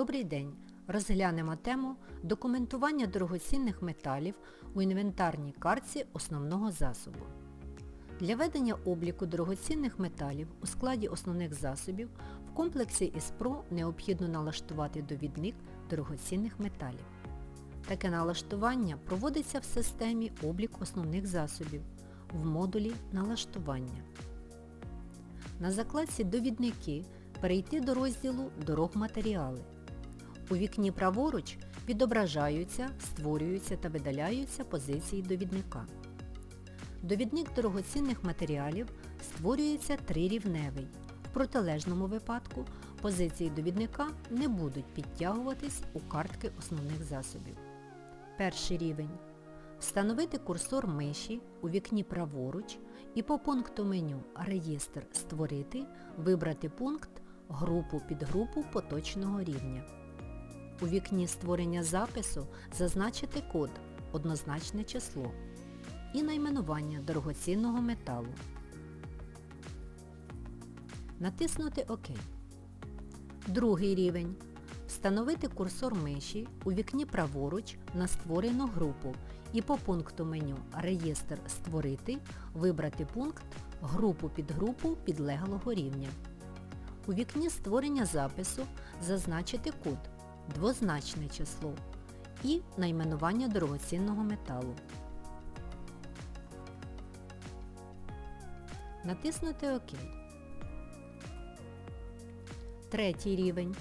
Добрий день! Розглянемо тему документування дорогоцінних металів у інвентарній картці основного засобу. Для ведення обліку дорогоцінних металів у складі основних засобів в комплексі ІСПРО необхідно налаштувати довідник дорогоцінних металів. Таке налаштування проводиться в системі облік основних засобів в модулі налаштування. На закладці Довідники перейти до розділу Дорогматеріали. У вікні праворуч відображаються, створюються та видаляються позиції довідника. Довідник дорогоцінних матеріалів створюється трирівневий. В протилежному випадку позиції довідника не будуть підтягуватись у картки основних засобів. Перший рівень. Встановити курсор миші у вікні праворуч і по пункту меню Реєстр Створити вибрати пункт Групу підгрупу поточного рівня. У вікні створення запису зазначити код однозначне число і найменування дорогоцінного металу. Натиснути ОК. Другий рівень. Встановити курсор миші у вікні праворуч на створену групу і по пункту меню Реєстр Створити вибрати пункт Групу підгрупу підлеглого рівня. У вікні створення запису зазначити код двозначне число і найменування дорогоцінного металу. Натиснути ОК. Третій рівень.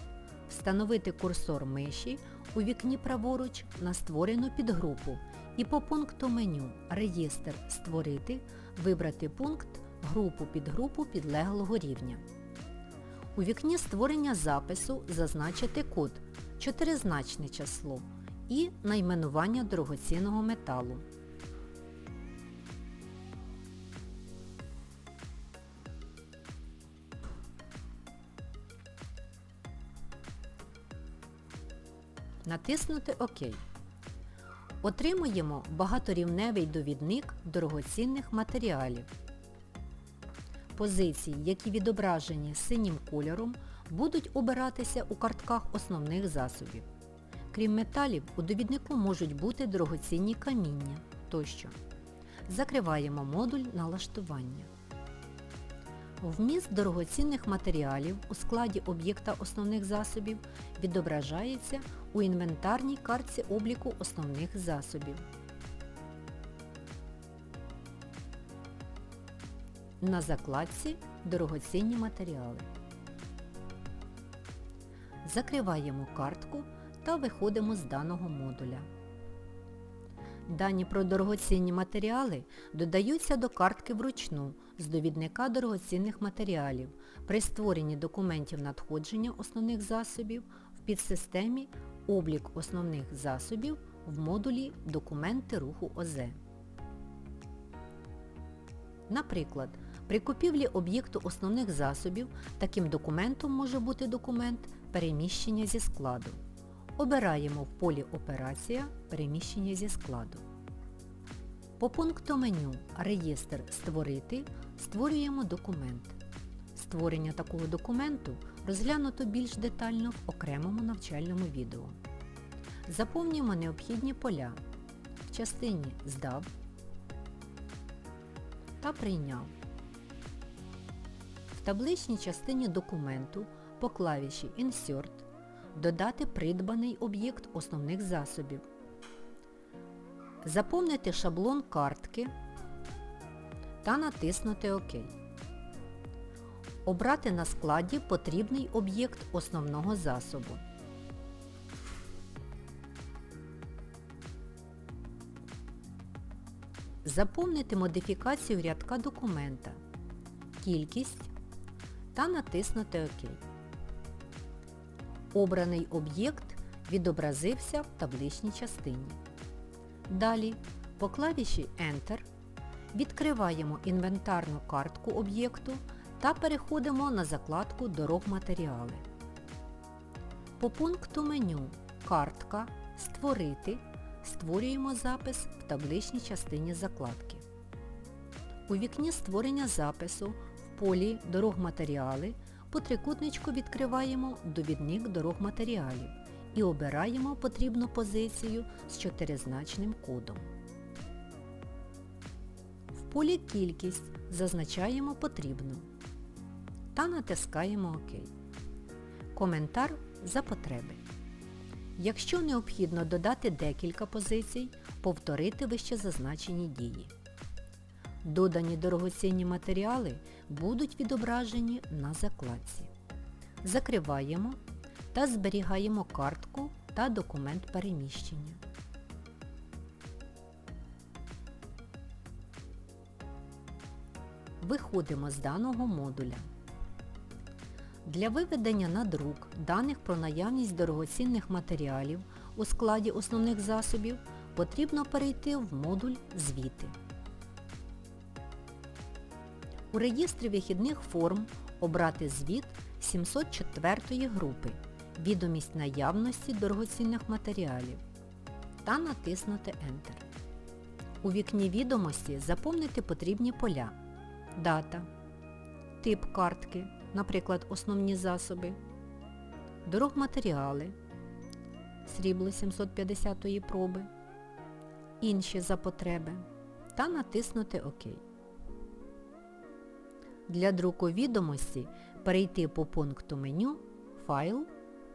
Встановити курсор миші у вікні праворуч на створену підгрупу і по пункту меню Реєстр Створити вибрати пункт Групу підгрупу підлеглого рівня. У вікні створення запису зазначити код чотиризначне число і найменування дорогоцінного металу. Натиснути ОК. Отримуємо багаторівневий довідник дорогоцінних матеріалів. Позиції, які відображені синім кольором, будуть обиратися у картках основних засобів. Крім металів, у довіднику можуть бути дорогоцінні каміння тощо. Закриваємо модуль налаштування. Вміст дорогоцінних матеріалів у складі об'єкта основних засобів відображається у інвентарній картці обліку основних засобів. На закладці Дорогоцінні матеріали. Закриваємо картку та виходимо з даного модуля. Дані про дорогоцінні матеріали додаються до картки вручну з довідника дорогоцінних матеріалів при створенні документів надходження основних засобів в підсистемі Облік основних засобів в модулі Документи руху ОЗ. Наприклад, при купівлі об'єкту основних засобів таким документом може бути документ переміщення зі складу. Обираємо в полі Операція переміщення зі складу. По пункту меню Реєстр Створити створюємо документ. Створення такого документу розглянуто більш детально в окремому навчальному відео. Заповнюємо необхідні поля в частині Здав та Прийняв. В табличній частині документу по клавіші Insert додати придбаний об'єкт основних засобів. Заповнити шаблон картки та натиснути ОК. Обрати на складі потрібний об'єкт основного засобу. Заповнити модифікацію рядка документа, кількість та натиснути ОК. Обраний об'єкт відобразився в табличній частині. Далі по клавіші Enter відкриваємо інвентарну картку об'єкту та переходимо на закладку Дорогматеріали. По пункту меню Картка Створити створюємо запис в табличній частині закладки. У вікні створення запису полі Дорогматеріали по трикутничку відкриваємо довідник дорог матеріалів і обираємо потрібну позицію з чотиризначним кодом. В полі Кількість зазначаємо потрібну та натискаємо ОК. Коментар за потреби. Якщо необхідно додати декілька позицій, повторити вище зазначені дії. Додані дорогоцінні матеріали будуть відображені на закладці. Закриваємо та зберігаємо картку та документ переміщення. Виходимо з даного модуля. Для виведення на друк даних про наявність дорогоцінних матеріалів у складі основних засобів потрібно перейти в модуль Звіти. У реєстрі вихідних форм обрати звіт 704 групи. Відомість наявності дорогоцінних матеріалів. Та натиснути Enter. У вікні відомості заповнити потрібні поля. Дата, тип картки, наприклад, основні засоби, дорогматеріали, срібло 750 проби, інші за потреби. Та натиснути ОК. Для друку відомості перейти по пункту меню Файл,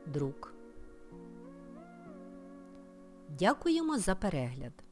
Друк. Дякуємо за перегляд!